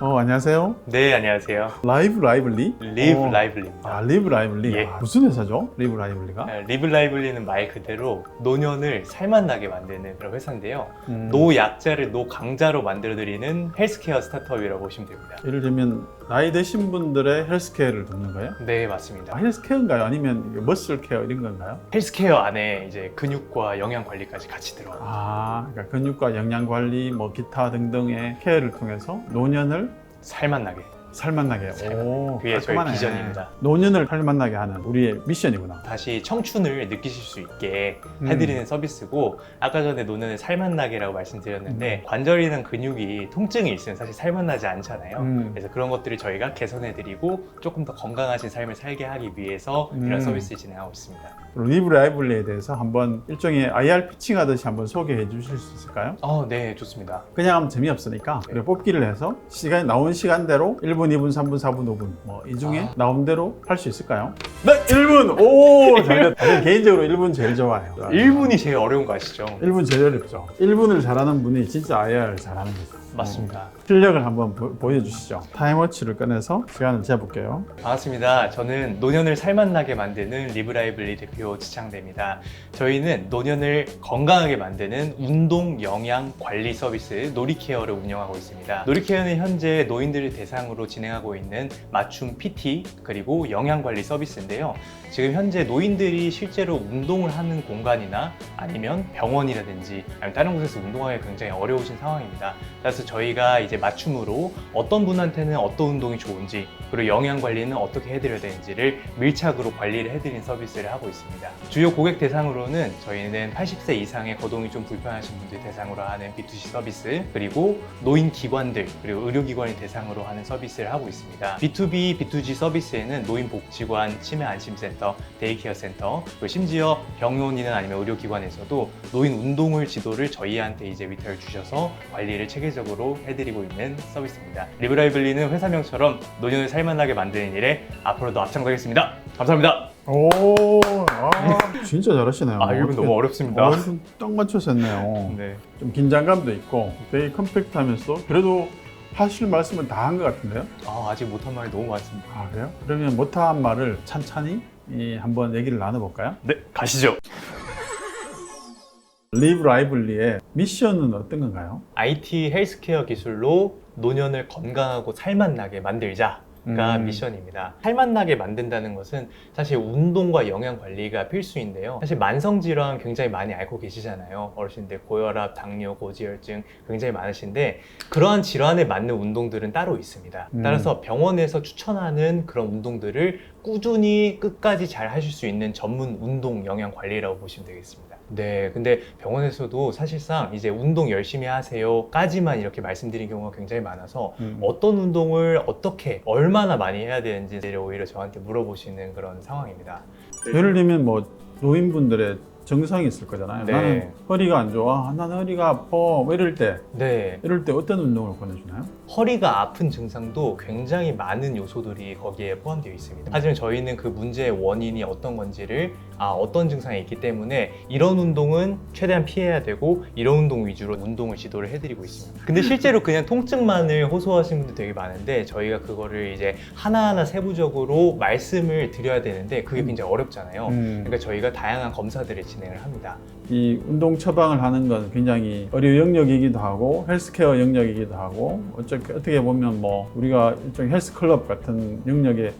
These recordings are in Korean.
어, 안녕하세요. 네, 안녕하세요. 라이브 라이블리? 리브 어. 라이블리입니다. 아, 리브 라이블리. 예. 아, 무슨 회사죠? 리브 라이블리가? 네, 리브 라이블리는 말 그대로 노년을 살맛나게 만드는 그런 회사인데요. 음, 노약자를 노강자로 만들어드리는 헬스케어 스타트업이라고 보시면 됩니다. 예를 들면 나이 드신 분들의 헬스케어를 돕는 거예요? 네, 아, 맞습니다. 헬스케어인가요? 아니면 머슬 케어 이런 건가요? 헬스케어 안에 이제 근육과 영양 관리까지 같이 들어가요. 아, 그러니까 근육과 영양 관리, 뭐 기타 등등의 케어를 통해서 노년을 살맛나게. 살맛나게. 오, 그게 저희 깔끔하네. 비전입니다. 노년을 살맛나게 하는 우리의 미션이구나. 다시 청춘을 느끼실 수 있게 음. 해드리는 서비스고 아까 전에 노년을 살맛나게라고 말씀드렸는데 음. 관절이나 근육이 통증이 있으면 사실 살맛나지 않잖아요. 음. 그래서 그런 것들을 저희가 개선해드리고 조금 더 건강하신 삶을 살게 하기 위해서 음. 이런 서비스를 진행하고 있습니다. 리브 라이블리에 대해서 한번 일종의 IR 피칭 하듯이 한번 소개해 주실 수 있을까요? 어, 네, 좋습니다. 그냥 하면 재미없으니까 네. 우리가 뽑기를 해서 시간 나온 시간대로 1분, 2분, 3분, 4분, 5분 뭐 이 중에 아. 나온 대로 할 수 있을까요? 네, 1분. 오, 잘 됐다. 저는 개인적으로 1분 제일 좋아해요. 1분이 제일 어려운 거 아시죠? 1분 제일 어렵죠. 1분을 잘하는 분이 진짜 IR 잘하는 거죠. 맞습니다. 음, 실력을 한번 보, 여주시죠 타임워치를 꺼내서 시간을 재볼게요. 반갑습니다. 저는 노년을 살맛나게 만드는 리브라이블리 대표 지창대입니다. 저희는 노년을 건강하게 만드는 운동 영양 관리 서비스 놀이케어를 운영하고 있습니다. 놀이케어는 현재 노인들을 대상으로 진행하고 있는 맞춤 PT 그리고 영양 관리 서비스인데요. 지금 현재 노인들이 실제로 운동을 하는 공간이나 아니면 병원이라든지 아니면 다른 곳에서 운동하기 굉장히 어려우신 상황입니다. 그래서 저희가 이제 맞춤으로 어떤 분한테는 어떤 운동이 좋은지 그리고 영양 관리는 어떻게 해드려야 되는지를 밀착으로 관리를 해드리는 서비스를 하고 있습니다. 주요 고객 대상으로는 저희는 80세 이상의 거동이 좀 불편하신 분들 대상으로 하는 B2C 서비스 그리고 노인 기관들 그리고 의료기관을 대상으로 하는 서비스를 하고 있습니다. B2B, B2G 서비스에는 노인 복지관, 치매 안심센터, 데이케어 센터 그리고 심지어 병원이나 아니면 의료기관에서도 노인 운동을 지도를 저희한테 이제 위탁을 주셔서 관리를 체계적으로 해드리고 있는 서비스입니다. 리브라이블리는 회사명처럼 노년을 살 만하게 만드는 일에 앞으로도 앞장서겠습니다. 감사합니다. 오, 아, 진짜 잘하시네요. 아, 이건 너무 어렵습니다. 어, 딱 맞춰서 했네요. 네. 좀 긴장감도 있고 되게 컴팩트하면서 그래도 하실 말씀은 다 한 것 같은데요? 아, 아직 못한 말이 너무 많습니다. 아 그래요? 그러면 못한 말을 찬찬히 이, 한번 얘기를 나눠볼까요? 네, 가시죠. 리브 라이블리의 미션은 어떤 건가요? IT 헬스케어 기술로 노년을 건강하고 살맛나게 만들자. 가 음. 미션입니다. 살맛나게 만든다는 것은 사실 운동과 영양 관리가 필수인데요. 사실 만성 질환 굉장히 많이 앓고 계시잖아요. 어르신들 고혈압, 당뇨, 고지혈증 굉장히 많으신데 그러한 질환에 맞는 운동들은 따로 있습니다. 음. 따라서 병원에서 추천하는 그런 운동들을 꾸준히 끝까지 잘 하실 수 있는 전문 운동 영양 관리라고 보시면 되겠습니다. 네, 근데 병원에서도 사실상 이제 운동 열심히 하세요까지만 이렇게 말씀드린 경우가 굉장히 많아서 음. 어떤 운동을 어떻게 얼마나 많이 해야 되는지를 오히려 저한테 물어보시는 그런 상황입니다. 예를 들면 뭐 노인분들의 증상이 있을 거잖아요. 네. 나는 허리가 안 좋아, 아, 나는 허리가 아파, 뭐 이럴 때 네, 이럴 때 어떤 운동을 권해주나요? 허리가 아픈 증상도 굉장히 많은 요소들이 거기에 포함되어 있습니다. 하지만 저희는 그 문제의 원인이 어떤 건지를 아 어떤 증상이 있기 때문에 이런 운동은 최대한 피해야 되고 이런 운동 위주로 운동을 지도를 해드리고 있습니다. 근데 실제로 그냥 통증만을 호소하시는 분들 되게 많은데 저희가 그거를 이제 하나하나 세부적으로 말씀을 드려야 되는데 그게 굉장히 어렵잖아요. 음. 그러니까 저희가 다양한 검사들을 진행을 합니다. 이 운동 처방을 하는 건 굉장히 의료 영역이기도 하고 헬스케어 영역이기도 하고 어떻게 보면 뭐 우리가 일종의 헬스클럽 같은 영역에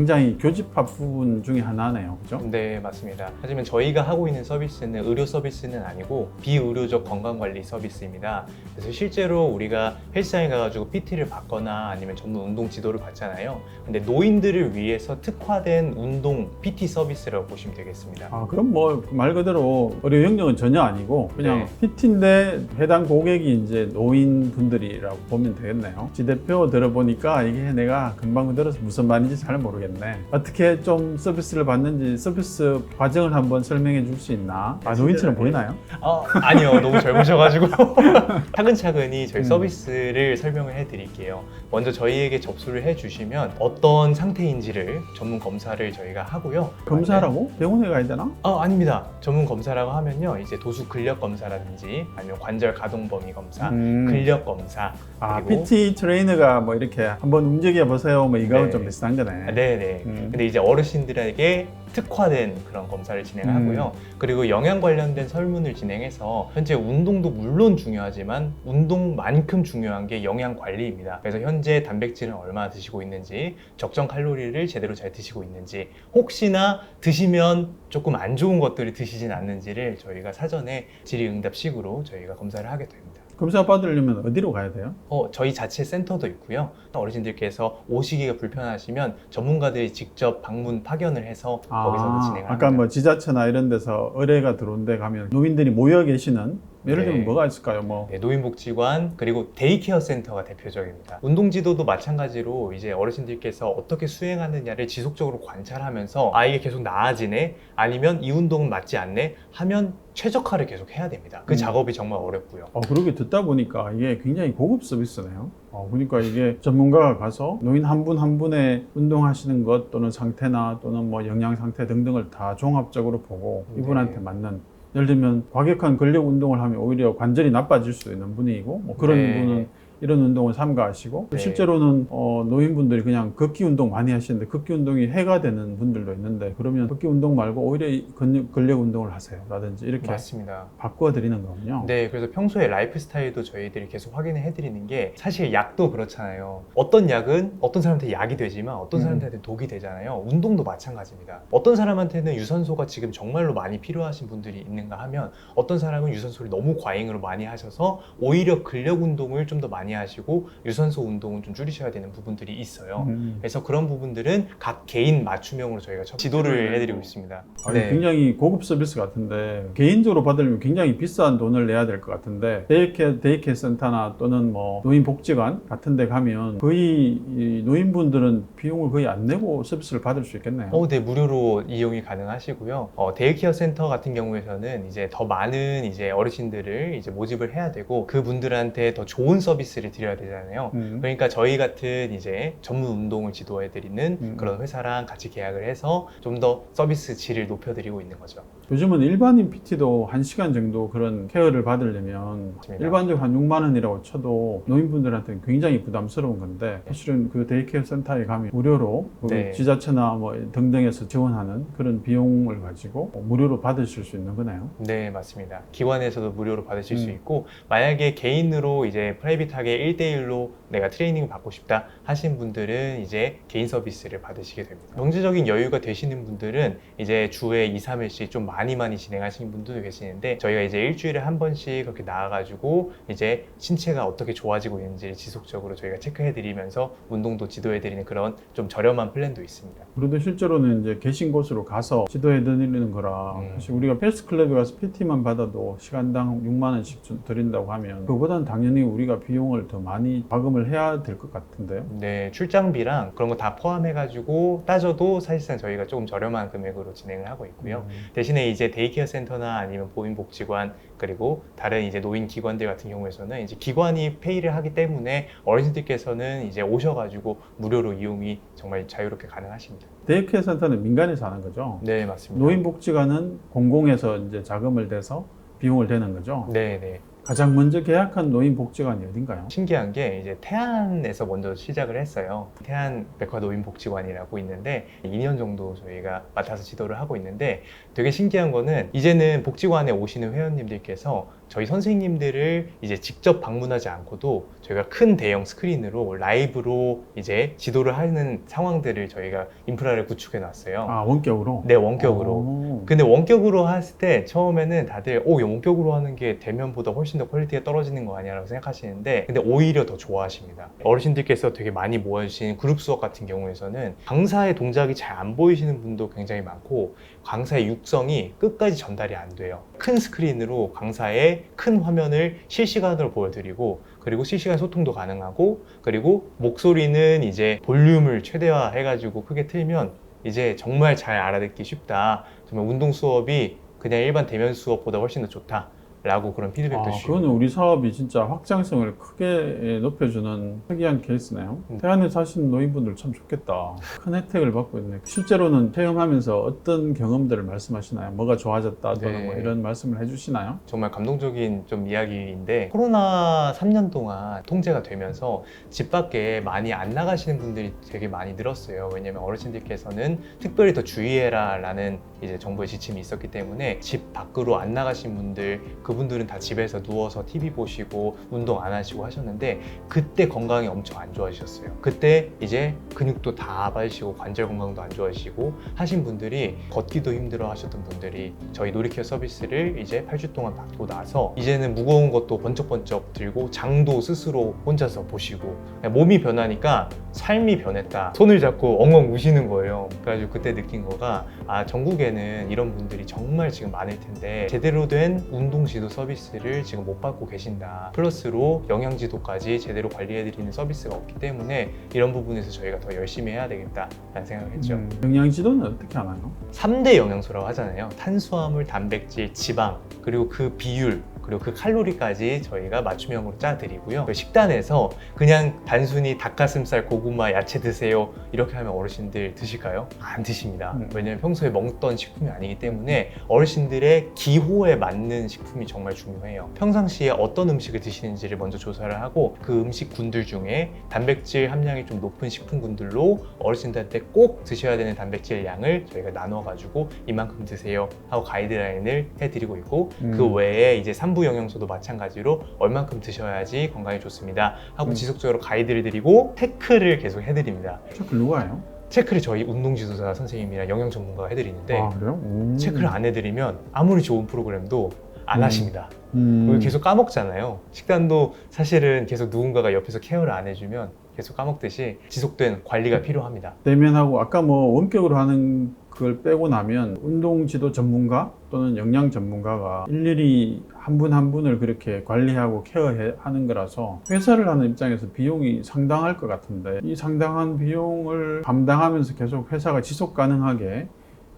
굉장히 교집합 부분 중에 하나네요. 그죠? 네, 맞습니다. 하지만 저희가 하고 있는 서비스는 의료 서비스는 아니고 비의료적 건강관리 서비스입니다. 그래서 실제로 우리가 헬스장에 가가지고 PT를 받거나 아니면 전문 운동 지도를 받잖아요. 근데 노인들을 위해서 특화된 운동 PT 서비스라고 보시면 되겠습니다. 아, 그럼 뭐 말 그대로 의료 영역은 전혀 아니고 그냥 PT인데 해당 고객이 이제 노인분들이라고 보면 되겠네요. 지 대표 들어보니까 이게 내가 금방 들어서 무슨 말인지 잘 모르겠 네. 어떻게 좀 서비스를 받는지 서비스 과정을 한번 설명해 줄 수 있나? 아, 노인처럼 보이나요? 아, 아니요. 너무 젊으셔가지고. 차근차근히 저희 음. 서비스를 설명을 해드릴게요. 먼저 저희에게 접수를 해주시면 어떤 상태인지를 전문 검사를 저희가 하고요. 검사라고? 병원에 가야 되나? 어, 아닙니다. 전문 검사라고 하면요. 이제 도수 근력 검사라든지 아니면 관절 가동 범위 검사, 음. 근력 검사. 아, 그리고- PT 트레이너가 뭐 이렇게 한번 움직여 보세요. 뭐 이거하고 네. 좀 비슷한 거네. 아, 네네. 음. 근데 이제 어르신들에게 특화된 그런 검사를 진행하고요. 음. 그리고 영양 관련된 설문을 진행해서 현재 운동도 물론 중요하지만 운동만큼 중요한 게 영양 관리입니다. 그래서 현재 단백질은 얼마나 드시고 있는지, 적정 칼로리를 제대로 잘 드시고 있는지, 혹시나 드시면 조금 안 좋은 것들을 드시진 않는지를 저희가 사전에 질의응답식으로 저희가 검사를 하게 됩니다. 검사 받으려면 어디로 가야 돼요? 어, 저희 자체 센터도 있고요. 어르신들께서 오시기가 불편하시면 전문가들이 직접 방문 파견을 해서 거기서도 진행합니다. 아까 뭐 지자체나 이런 데서 의뢰가 들어온 데 가면 노인들이 모여 계시는 예를 들면 네. 뭐가 있을까요? 뭐 네, 노인복지관 그리고 데이케어 센터가 대표적입니다. 운동지도도 마찬가지로 이제 어르신들께서 어떻게 수행하느냐를 지속적으로 관찰하면서 아 이게 계속 나아지네 아니면 이 운동은 맞지 않네 하면 최적화를 계속 해야 됩니다. 그 음. 작업이 정말 어렵고요. 어, 그렇게 듣다 보니까 이게 굉장히 고급 서비스네요. 어, 그러니까 이게 전문가가 가서 노인 한 분 한 분의 운동하시는 것 또는 상태나 또는 뭐 영양 상태 등등을 다 종합적으로 보고 네. 이분한테 맞는 예를 들면 과격한 근력 운동을 하면 오히려 관절이 나빠질 수 있는 분이고 뭐 그런 네. 분은 이런 운동을 삼가하시고 네. 실제로는 어, 노인분들이 그냥 걷기 운동 많이 하시는데 걷기 운동이 해가 되는 분들도 있는데 그러면 걷기 운동 말고 오히려 이 근력, 근력 운동을 하세요 라든지 이렇게 맞습니다. 바꿔 드리는 거군요. 네, 그래서 평소에 라이프 스타일도 저희들이 계속 확인을 해드리는 게 사실 약도 그렇잖아요. 어떤 약은 어떤 사람한테 약이 되지만 어떤 음. 사람한테 독이 되잖아요. 운동도 마찬가지입니다. 어떤 사람한테는 유산소가 지금 정말로 많이 필요하신 분들이 있는가 하면 어떤 사람은 유산소를 너무 과잉으로 많이 하셔서 오히려 근력 운동을 좀 더 많이 하시고 유산소 운동은 좀 줄이셔야 되는 부분들이 있어요. 음. 그래서 그런 부분들은 각 개인 맞춤형으로 저희가 지도를 해드리고 있습니다. 아니, 네. 굉장히 고급 서비스 같은데 개인적으로 받으려면 굉장히 비싼 돈을 내야 될 것 같은데 데이케어, 데이케어 센터나 또는 뭐 노인복지관 같은 데 가면 거의 이 노인분들은 비용을 거의 안 내고 서비스를 받을 수 있겠네요. 어, 네, 무료로 이용이 가능하시고요. 어, 데이케어 센터 같은 경우에서는 이제 더 많은 이제 어르신들을 이제 모집을 해야 되고 그분들한테 더 좋은 서비스 를 드려야 되잖아요. 음. 그러니까 저희 같은 이제 전문 운동을 지도해 드리는 음. 그런 회사랑 같이 계약을 해서 좀 더 서비스 질을 높여 드리고 있는 거죠. 요즘은 일반인 PT도 한시간 정도 그런 케어를 받으려면 맞습니다. 일반적으로 한 6만 원이라고 쳐도 노인분들한테는 굉장히 부담스러운 건데 사실은 그 데이케어 센터에 가면 무료로 그 네. 지자체나 뭐 등등에서 지원하는 그런 비용을 가지고 무료로 받으실 수 있는 거네요. 네, 맞습니다. 기관에서도 무료로 받으실 수 음. 있고, 만약에 개인으로 이제 프라이빗하게 1대1로 내가 트레이닝을 받고 싶다 하신 분들은 이제 개인 서비스를 받으시게 됩니다. 경제적인 여유가 되시는 분들은 이제 주에 2, 3일씩 좀 많이 많이 진행하시는 분들도 계시는데, 저희가 이제 일주일에 한 번씩 그렇게 나와가지고 이제 신체가 어떻게 좋아지고 있는지를 지속적으로 저희가 체크해드리면서 운동도 지도해드리는 그런 좀 저렴한 플랜도 있습니다. 그래도 실제로는 이제 계신 곳으로 가서 지도해 드리는 거라 음. 사실 우리가 헬스 클럽에 가서 PT만 받아도 시간당 6만 원씩 주- 드린다고 하면 그보다는 당연히 우리가 비용을 더 많이 과금을 해야 될 것 같은데요. 네, 출장비랑 그런 거 다 포함해가지고 따져도 사실상 저희가 조금 저렴한 금액으로 진행을 하고 있고요. 음. 대신에 이제 데이케어 센터나 아니면 보인복지관 그리고 다른 이제 노인 기관들 같은 경우에서는 이제 기관이 페이를 하기 때문에 어르신들께서는 이제 오셔가지고 무료로 이용이 정말 자유롭게 가능하십니다. 데이케어 센터는 민간에서 하는 거죠. 네, 맞습니다. 노인복지관은 공공에서 이제 자금을 대서 비용을 대는 거죠. 네, 네. 가장 먼저 계약한 노인복지관이 어딘가요? 신기한 게 이제 태안에서 먼저 시작을 했어요. 태안 백화 노인복지관이라고 있는데 2년 정도 저희가 맡아서 지도를 하고 있는데 되게 신기한 거는 이제는 복지관에 오시는 회원님들께서 저희 선생님들을 이제 직접 방문하지 않고도 저희가 큰 대형 스크린으로 라이브로 이제 지도를 하는 상황들을 저희가 인프라를 구축해 놨어요. 아 원격으로? 네, 원격으로. 오. 근데 원격으로 했을 때 처음에는 다들 오 원격으로 하는 게 대면보다 훨씬 더 퀄리티가 떨어지는 거 아니야라고 생각하시는데 근데 오히려 더 좋아하십니다. 어르신들께서 되게 많이 모여주신 그룹 수업 같은 경우에서는 강사의 동작이 잘 안 보이시는 분도 굉장히 많고 강사의 육성이 끝까지 전달이 안 돼요. 큰 스크린으로 강사의 큰 화면을 실시간으로 보여드리고 그리고 실시간 소통도 가능하고 그리고 목소리는 이제 볼륨을 최대화 해가지고 크게 틀면 이제 정말 잘 알아듣기 쉽다. 정말 운동 수업이 그냥 일반 대면 수업보다 훨씬 더 좋다. 라고 그런 피드백도 아, 주시고 그거는 우리 사업이 진짜 확장성을 크게 높여주는 특이한 케이스네요. 음. 태안에 사시는 노인분들 참 좋겠다. 큰 혜택을 받고 있네. 실제로는 체험하면서 어떤 경험들을 말씀하시나요? 뭐가 좋아졌다 또는 네. 뭐 이런 말씀을 해주시나요? 정말 감동적인 좀 이야기인데 코로나 3년 동안 통제가 되면서 집 밖에 많이 안 나가시는 분들이 되게 많이 늘었어요. 왜냐면 어르신들께서는 특별히 더 주의해라 라는 이제 정부의 지침이 있었기 때문에 집 밖으로 안 나가신 분들 그 분들은 다 집에서 누워서 TV 보시고 운동 안 하시고 하셨는데 그때 건강이 엄청 안 좋아지셨어요. 그때 이제 근육도 다 빠지시고 관절 건강도 안 좋아지시고 하신 분들이 걷기도 힘들어 하셨던 분들이 저희 놀이케어 서비스를 이제 8주 동안 받고 나서 이제는 무거운 것도 번쩍번쩍 들고 장도 스스로 혼자서 보시고 몸이 변하니까 삶이 변했다. 손을 잡고 엉엉 우시는 거예요. 그래가지고 그때 느낀 거가 아 전국에는 이런 분들이 정말 지금 많을 텐데 제대로 된 운동 지도 서비스를 지금 못 받고 계신다. 플러스로 영양 지도까지 제대로 관리해드리는 서비스가 없기 때문에 이런 부분에서 저희가 더 열심히 해야 되겠다라는 생각을 했죠. 음, 영양 지도는 어떻게 하나요? 3대 영양소라고 하잖아요. 탄수화물, 단백질, 지방, 그리고 그 비율, 그리고 그 칼로리까지 저희가 맞춤형으로 짜드리고요. 그 식단에서 그냥 단순히 닭가슴살, 고구마, 야채 드세요. 이렇게 하면 어르신들 드실까요? 안 드십니다. 음. 왜냐면 평소에 먹던 식품이 아니기 때문에 어르신들의 기호에 맞는 식품이 정말 중요해요. 평상시에 어떤 음식을 드시는지를 먼저 조사를 하고 그 음식군들 중에 단백질 함량이 좀 높은 식품군들로 어르신들한테 꼭 드셔야 되는 단백질 양을 저희가 나눠가지고 이만큼 드세요 하고 가이드라인을 해드리고 있고 음. 그 외에 이제 삼부 영양소도 마찬가지로 얼만큼 드셔야지 건강에 좋습니다 하고 음. 지속적으로 가이드를 드리고 체크를 계속 해드립니다. 체크 누가 해요? 체크를 저희 운동지도사 선생님이랑 영양 전문가가 해드리는데 아 그래요? 오. 체크를 안 해드리면 아무리 좋은 프로그램도 안 음. 하십니다. 음. 계속 까먹잖아요. 식단도 사실은 계속 누군가가 옆에서 케어를 안 해주면 계속 까먹듯이 지속된 관리가 필요합니다. 대면하고 아까 뭐 원격으로 하는 그걸 빼고 나면 운동 지도 전문가 또는 영양 전문가가 일일이 한분한 분을 그렇게 관리하고 케어하는 거라서 회사를 하는 입장에서 비용이 상당할 것 같은데 이 상당한 비용을 감당하면서 계속 회사가 지속 가능하게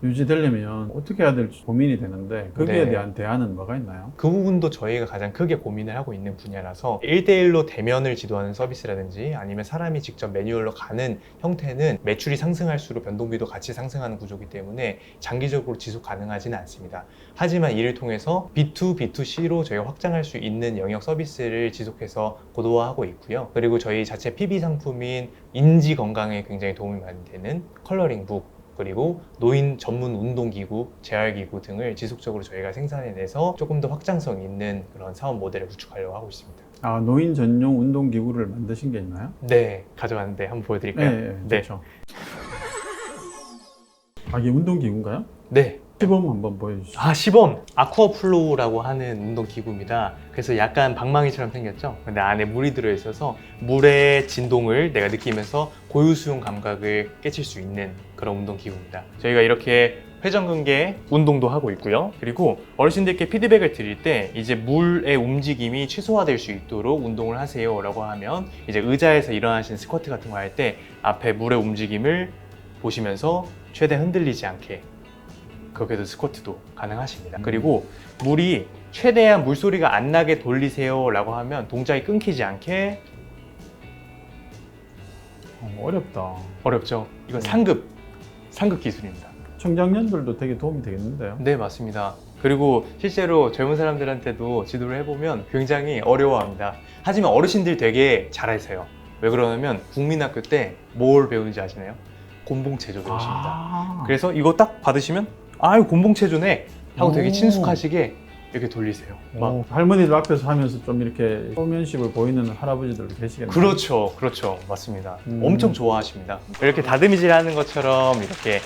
유지되려면 어떻게 해야 될지 고민이 되는데 거기에 네. 대한 대안은 뭐가 있나요? 그 부분도 저희가 가장 크게 고민을 하고 있는 분야라서 1대1로 대면을 지도하는 서비스라든지 아니면 사람이 직접 매뉴얼로 가는 형태는 매출이 상승할수록 변동비도 같이 상승하는 구조이기 때문에 장기적으로 지속 가능하지는 않습니다. 하지만 이를 통해서 B2, B2C로 저희가 확장할 수 있는 영역 서비스를 지속해서 고도화하고 있고요. 그리고 저희 자체 PB 상품인 인지 건강에 굉장히 도움이 많이 되는 컬러링북 그리고 노인 전문 운동기구, 재활기구 등을 지속적으로 저희가 생산해내서 조금 더 확장성 있는 그런 사업 모델을 구축하려고 하고 있습니다. 아 노인 전용 운동 기구를 만드신 게 있나요? 네, 가져왔는데 한번 보여드릴까요? 네, 네, 좋죠. 아 이게 운동 기구인가요? 네. 시범 한번 보여주시죠. 아, 시범! 아쿠아플로우라고 하는 운동 기구입니다. 그래서 약간 방망이처럼 생겼죠? 근데 안에 물이 들어 있어서 물의 진동을 내가 느끼면서 고유 수용 감각을 깨칠 수 있는 그런 운동 기구입니다. 저희가 이렇게 회전근개 운동도 하고 있고요. 그리고 어르신들께 피드백을 드릴 때 이제 물의 움직임이 최소화될 수 있도록 운동을 하세요 라고 하면 이제 의자에서 일어나신 스쿼트 같은 거 할 때 앞에 물의 움직임을 보시면서 최대 흔들리지 않게 그렇게도 스쿼트도 가능하십니다. 음. 그리고 물이 최대한 물소리가 안 나게 돌리세요 라고 하면 동작이 끊기지 않게 어, 어렵다. 어렵죠. 이건 음. 상급, 상급 기술입니다. 청장년들도 되게 도움이 되겠는데요. 네, 맞습니다. 그리고 실제로 젊은 사람들한테도 지도를 해보면 굉장히 어려워합니다. 하지만 어르신들 되게 잘하세요. 왜 그러냐면 국민학교 때 뭘 배우는지 아시나요? 곤봉체조 배우십니다. 아, 그래서 이거 딱 받으시면 아유 곤봉체조네 하고 되게 오. 친숙하시게 이렇게 돌리세요. 막 어, 할머니들 앞에서 하면서 좀 이렇게 소면식을 보이는 할아버지들도 계시겠네요. 그렇죠, 그렇죠, 맞습니다. 음. 엄청 좋아하십니다. 이렇게 다듬이질하는 것처럼 이렇게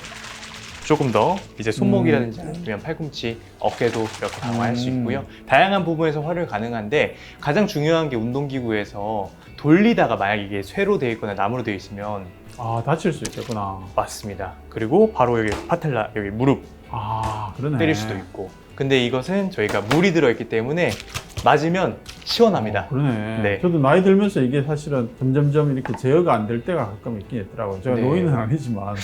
조금 더 이제 손목이라든지 음. 아니면 팔꿈치, 어깨도 이렇게 강화할 수 음. 있고요. 다양한 부분에서 활용 가능한데 가장 중요한 게 운동기구에서 돌리다가 만약 이게 쇠로 되어 있거나 나무로 되어 있으면 아 다칠 수 있겠구나. 맞습니다. 그리고 바로 여기 파텔라 여기 무릎 아 그러네. 때릴 수도 있고. 근데 이것은 저희가 물이 들어있기 때문에 맞으면 시원합니다. 어, 그러네. 네. 저도 나이 들면서 이게 사실은 점점점 이렇게 제어가 안 될 때가 가끔 있긴 있더라고요. 제가 네. 노인은 아니지만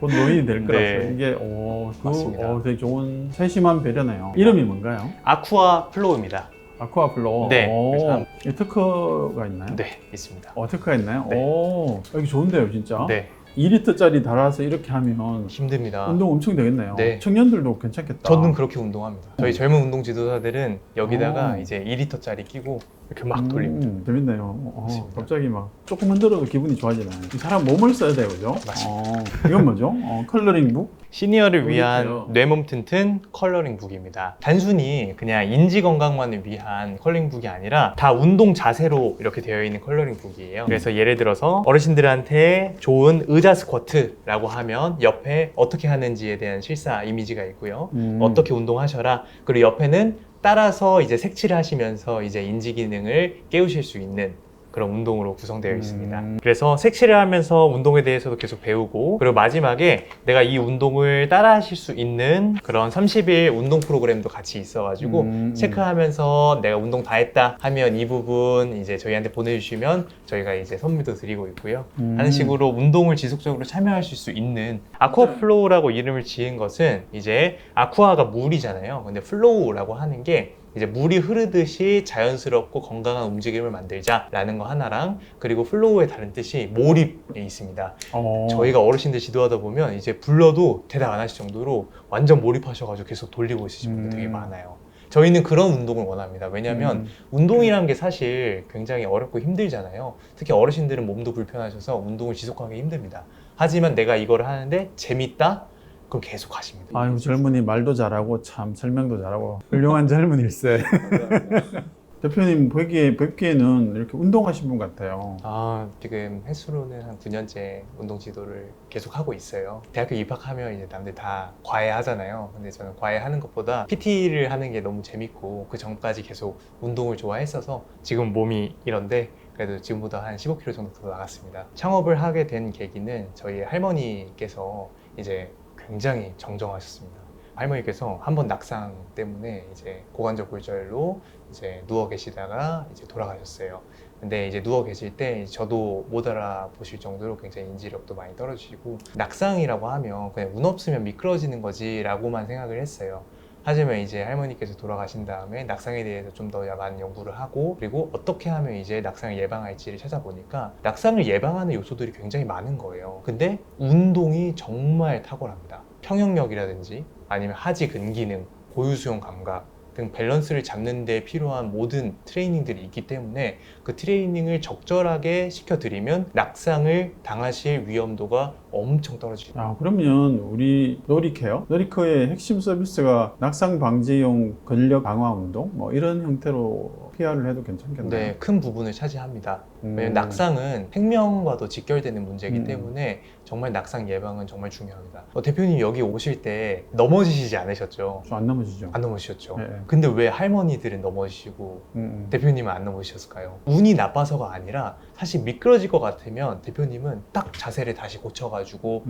곧 노인이 될 네. 거라서 이게 오, 그, 맞습니다. 어, 되게 좋은 세심한 배려네요. 이름이 뭔가요? 아쿠아 플로우입니다. 아쿠아플로. 네. 오, 그래서 이 특허가 있나요? 네, 있습니다. 어, 특허가 있나요? 네. 오, 여기 좋은데요, 진짜. 네, 2리터짜리 달아서 이렇게 하면 힘듭니다. 운동 엄청 되겠네요. 네. 청년들도 괜찮겠다. 저는 그렇게 운동합니다. 저희 젊은 운동 지도자들은 여기다가 오. 이제 2리터짜리 끼고 이렇게 막 음, 돌립니다. 재밌네요. 어, 맞습니다. 갑자기 막 조금 흔들어도 기분이 좋아지나요? 이 사람 몸을 써야 돼요, 그죠? 맞습니다. 어, 이건 뭐죠? 어, 컬러링북? 시니어를 위한. 뇌몸 튼튼 컬러링 북입니다. 단순히 그냥 인지 건강만을 위한 컬러링 북이 아니라 다 운동 자세로 이렇게 되어 있는 컬러링 북이에요. 그래서 예를 들어서 어르신들한테 좋은 의자 스쿼트라고 하면 옆에 어떻게 하는지에 대한 실사 이미지가 있고요. 음. 어떻게 운동하셔라. 그리고 옆에는 따라서 이제 색칠을 하시면서 이제 인지 기능을 깨우실 수 있는 그런 운동으로 구성되어 있습니다. 음. 그래서 색칠을 하면서 운동에 대해서도 계속 배우고 그리고 마지막에 내가 이 운동을 따라 하실 수 있는 그런 30일 운동 프로그램도 같이 있어가지고 음. 체크하면서 내가 운동 다 했다 하면 이 부분 이제 저희한테 보내주시면 저희가 이제 선물도 드리고 있고요. 음. 하는 식으로 운동을 지속적으로 참여하실 수 있는 아쿠아 플로우라고 이름을 지은 것은 이제 아쿠아가 물이잖아요. 근데 플로우라고 하는 게 이제 물이 흐르듯이 자연스럽고 건강한 움직임을 만들자라는 거 하나랑 그리고 플로우의 다른 뜻이 몰입에 있습니다. 어. 저희가 어르신들 지도하다 보면 이제 불러도 대답 안 하실 정도로 완전 몰입하셔가지고 계속 돌리고 있으신 분들 되게 음. 많아요. 저희는 그런 운동을 원합니다. 왜냐하면 음. 운동이라는 게 사실 굉장히 어렵고 힘들잖아요. 특히 어르신들은 몸도 불편하셔서 운동을 지속하기 힘듭니다. 하지만 내가 이걸 하는데 재밌다? 그럼 계속 하십니다. 아유 젊은이 말도 잘하고 참 설명도 잘하고 훌륭한 젊은일세. 대표님 보기에 뵙기에는 이렇게 운동하신 분 같아요. 아, 지금 횟수로는 한 9년째 운동 지도를 계속 하고 있어요. 대학교 입학하면 이제 남들 다 과외 하잖아요. 근데 저는 과외 하는 것보다 PT를 하는 게 너무 재밌고 그 전까지 계속 운동을 좋아했어서 지금 몸이 이런데 그래도 지금보다 한 15kg 정도 더 나갔습니다. 창업을 하게 된 계기는 저희 할머니께서 이제 굉장히 정정하셨습니다. 할머니께서 한 번 낙상 때문에 이제 고관절 골절로 이제 누워 계시다가 이제 돌아가셨어요. 근데 이제 누워 계실 때 저도 못 알아보실 정도로 굉장히 인지력도 많이 떨어지시고 낙상이라고 하면 그냥 운 없으면 미끄러지는 거지라고만 생각을 했어요. 하지만 이제 할머니께서 돌아가신 다음에 낙상에 대해서 좀 더 많은 연구를 하고 그리고 어떻게 하면 이제 낙상을 예방할지를 찾아보니까 낙상을 예방하는 요소들이 굉장히 많은 거예요. 근데 운동이 정말 탁월합니다. 평형력이라든지 아니면 하지 근기능, 고유수용 감각 등 밸런스를 잡는 데 필요한 모든 트레이닝들이 있기 때문에 그 트레이닝을 적절하게 시켜드리면 낙상을 당하실 위험도가 엄청 떨어집니다. 아 그러면 우리 놀이케어, 놀이케어의 핵심 서비스가 낙상 방지용 근력 강화 운동 뭐 이런 형태로 PR을 해도 괜찮겠네요. 네, 큰 부분을 차지합니다. 음. 왜냐면 낙상은 생명과도 직결되는 문제이기 음. 때문에 정말 낙상 예방은 정말 중요합니다. 어, 대표님 여기 오실 때 넘어지시지 않으셨죠? 좀안 넘어지죠. 안 넘어지셨죠? 네, 네. 근데 왜 할머니들은 넘어지시고 음, 음. 대표님은 안 넘어지셨을까요? 운이 나빠서가 아니라 사실 미끄러질 것 같으면 대표님은 딱 자세를 다시 고쳐가지고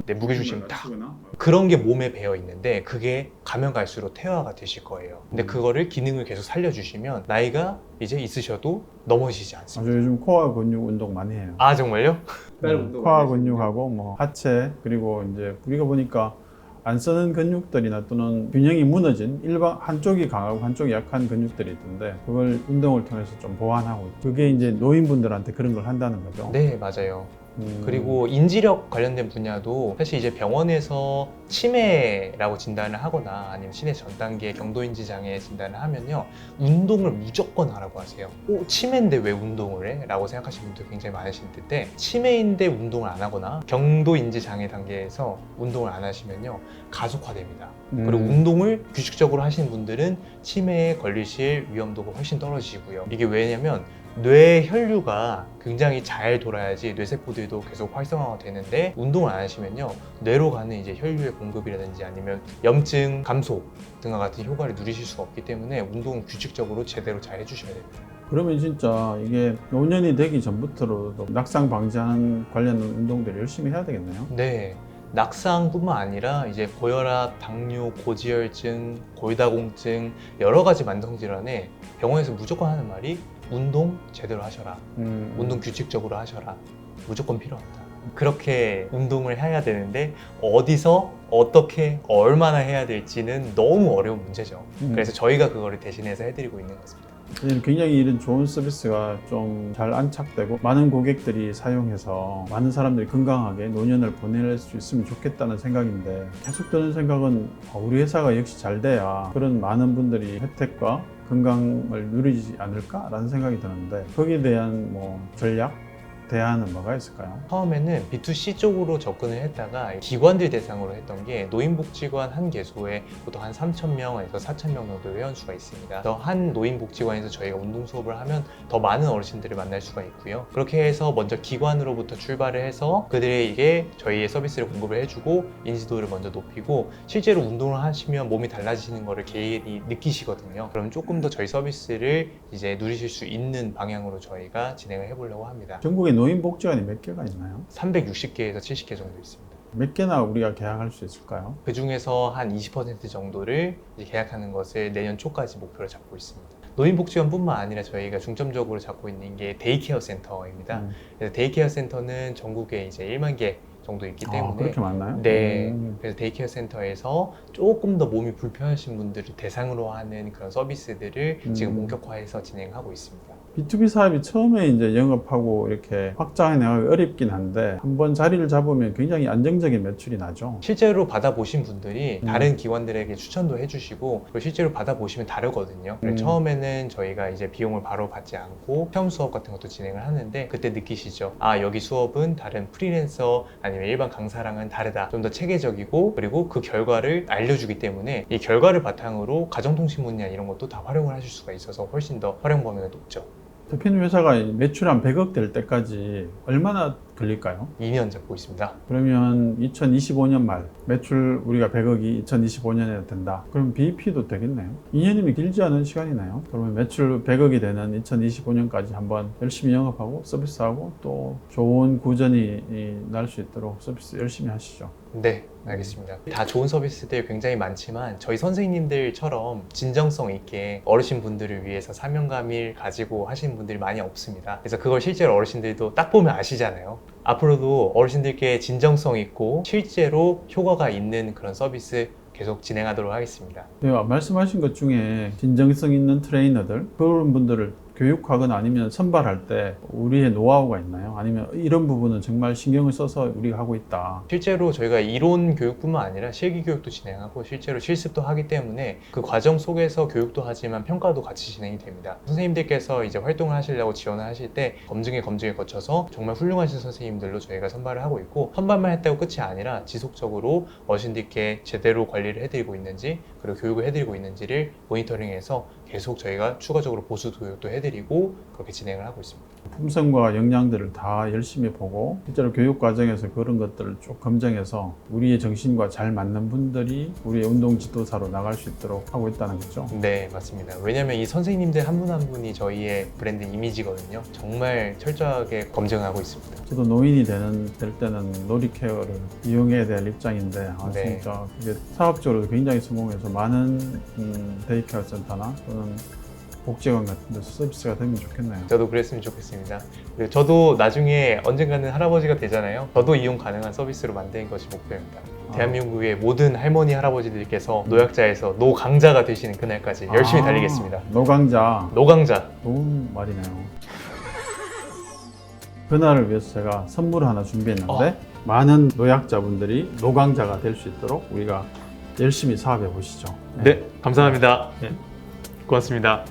내 무게중심 딱 그런 게 몸에 배어 있는데 그게 가면 갈수록 퇴화가 되실 거예요. 근데 음. 그거를 기능을 계속 살려주시면 나이가 이제 있으셔도 넘어지지 아주 않습니다. 요즘 코어 근육 운동 많이 해요. 아 정말요? 음, 코어 근육하고 뭐 하체 그리고 이제 우리가 보니까 안 쓰는 근육들이나 또는 균형이 무너진 일반 한쪽이 강하고 한쪽이 약한 근육들이 있던데 그걸 운동을 통해서 좀 보완하고 그게 이제 노인분들한테 그런 걸 한다는 거죠. 네 맞아요. 음. 그리고 인지력 관련된 분야도 사실 이제 병원에서 치매라고 진단을 하거나 아니면 치매 전 단계 경도인지 장애 진단을 하면요 운동을 무조건 하라고 하세요. 오 치매인데 왜 운동을 해? 라고 생각하시는 분들 굉장히 많으실 텐데 치매인데 운동을 안 하거나 경도인지 장애 단계에서 운동을 안 하시면요 가속화됩니다. 음. 그리고 운동을 규칙적으로 하시는 분들은 치매에 걸리실 위험도가 훨씬 떨어지고요. 이게 왜냐면 뇌 혈류가 굉장히 잘 돌아야지 뇌세포들도 계속 활성화가 되는데 운동을 안 하시면요 뇌로 가는 이제 혈류의 공급이라든지 아니면 염증 감소 등과 같은 효과를 누리실 수가 없기 때문에 운동은 규칙적으로 제대로 잘 해주셔야 됩니다. 그러면 진짜 이게 노년이 되기 전부터도 낙상 방지하는 관련 운동들을 열심히 해야 되겠네요. 네. 낙상뿐만 아니라 이제 고혈압, 당뇨, 고지혈증, 골다공증 여러 가지 만성 질환에 병원에서 무조건 하는 말이 운동 제대로 하셔라. 음. 운동 규칙적으로 하셔라. 무조건 필요합니다. 그렇게 운동을 해야 되는데 어디서 어떻게 얼마나 해야 될지는 너무 어려운 문제죠. 음. 그래서 저희가 그거를 대신해서 해드리고 있는 것입니다. 저희는 굉장히 이런 좋은 서비스가 좀 잘 안착되고 많은 고객들이 사용해서 많은 사람들이 건강하게 노년을 보낼 수 있으면 좋겠다는 생각인데 계속 드는 생각은 어, 우리 회사가 역시 잘 돼야 그런 많은 분들이 혜택과 건강을 누리지 않을까라는 생각이 드는데 거기에 대한 뭐 전략, 대안은 뭐가 있을까요? 처음에는 B2C 쪽으로 접근을 했다가 기관들 대상으로 했던 게 노인복지관 한 개소에 보통 한 3,000명에서 4,000명 정도 회원수가 있습니다. 그래서 한 노인복지관에서 저희가 운동 수업을 하면 더 많은 어르신들을 만날 수가 있고요. 그렇게 해서 먼저 기관으로부터 출발을 해서 그들에게 저희의 서비스를 공급을 해주고 인지도를 먼저 높이고 실제로 운동을 하시면 몸이 달라지는 거를 개인이 느끼시거든요. 그럼 조금 더 저희 서비스를 이제 누리실 수 있는 방향으로 저희가 진행을 해보려고 합니다. 전국에 노인 복지관이 몇 개가 있나요? 360개에서 70개 정도 있습니다. 몇 개나 우리가 계약할 수 있을까요? 그 중에서 한 20% 정도를 이제 계약하는 것을 내년 초까지 목표로 잡고 있습니다. 노인복지관뿐만 아니라 저희가 중점적으로 잡고 있는 게 데이케어 센터입니다. 음. 그래서 데이케어 센터는 전국에 이제 1만 개 정도 있기 아, 때문에 그렇게 많나요? 네. 음. 그래서 데이케어 센터에서 조금 더 몸이 불편하신 분들을 대상으로 하는 그런 서비스들을 지금 음. 본격화해서 진행하고 있습니다. B2B 사업이 처음에 이제 영업하고 이렇게 확장해 나가기 어렵긴 한데 한번 자리를 잡으면 굉장히 안정적인 매출이 나죠. 실제로 받아보신 분들이 음. 다른 기관들에게 추천도 해주시고 실제로 받아보시면 다르거든요. 음. 처음에는 저희가 이제 비용을 바로 받지 않고 체험 수업 같은 것도 진행을 하는데 그때 느끼시죠. 아 여기 수업은 다른 프리랜서 아니면 일반 강사랑은 다르다. 좀 더 체계적이고 그리고 그 결과를 알려주기 때문에 이 결과를 바탕으로 가정통신 분야 이런 것도 다 활용을 하실 수가 있어서 훨씬 더 활용 범위가 높죠. 대표님 회사가 매출 한 100억 될 때까지 얼마나 걸릴까요? 2년 잡고 있습니다. 그러면 2025년 말 매출 우리가 100억이 2025년에 된다. 그럼 BEP도 되겠네요. 2년이면 길지 않은 시간이네요. 그러면 매출 100억이 되는 2025년까지 한번 열심히 영업하고 서비스하고 또 좋은 구전이 날 수 있도록 서비스 열심히 하시죠. 네, 알겠습니다. 다 좋은 서비스들 굉장히 많지만 저희 선생님들처럼 진정성 있게 어르신 분들을 위해서 사명감을 가지고 하시는 분들이 많이 없습니다. 그래서 그걸 실제로 어르신들도 딱 보면 아시잖아요. 앞으로도 어르신들께 진정성 있고 실제로 효과가 있는 그런 서비스 계속 진행하도록 하겠습니다. 네, 말씀하신 것 중에 진정성 있는 트레이너들 그런 분들을 교육하거나 아니면 선발할 때 우리의 노하우가 있나요? 아니면 이런 부분은 정말 신경을 써서 우리가 하고 있다. 실제로 저희가 이론 교육뿐만 아니라 실기 교육도 진행하고 실제로 실습도 하기 때문에 그 과정 속에서 교육도 하지만 평가도 같이 진행이 됩니다. 선생님들께서 이제 활동을 하시려고 지원을 하실 때 검증에 검증에 거쳐서 정말 훌륭하신 선생님들로 저희가 선발을 하고 있고 선발만 했다고 끝이 아니라 지속적으로 어르신들께 제대로 관리를 해드리고 있는지 그리고 교육을 해드리고 있는지를 모니터링해서 계속 저희가 추가적으로 보수 교육도 해드리고 그렇게 진행을 하고 있습니다. 품성과 영양들을 다 열심히 보고 실제로 교육 과정에서 그런 것들을 쭉 검증해서 우리의 정신과 잘 맞는 분들이 우리의 운동 지도사로 나갈 수 있도록 하고 있다는 거죠. 네, 맞습니다. 왜냐면 이 선생님들 한분한 분이 저희의 브랜드 이미지거든요. 정말 철저하게 검증하고 있습니다. 저도 노인이 되는 될 때는 놀이케어를 이용해야 될 입장인데 아, 네. 진짜 이게 사업적으로 굉장히 성공해서 많은 음, 데이케어 센터나 또는 복지관 같은 데서 서비스가 되면 좋겠네요. 저도 그랬으면 좋겠습니다. 그리고 저도 나중에 언젠가는 할아버지가 되잖아요. 저도 이용 가능한 서비스로 만드는 것이 목표입니다. 아. 대한민국의 모든 할머니, 할아버지들께서 노약자에서 노강자가 되시는 그날까지 열심히 아, 달리겠습니다. 노강자 노강자. 좋은 말이네요. 그날을 위해서 제가 선물 하나 준비했는데 어. 많은 노약자분들이 노강자가 될 수 있도록 우리가 열심히 사업해 보시죠. 네, 감사합니다. 네. 고맙습니다.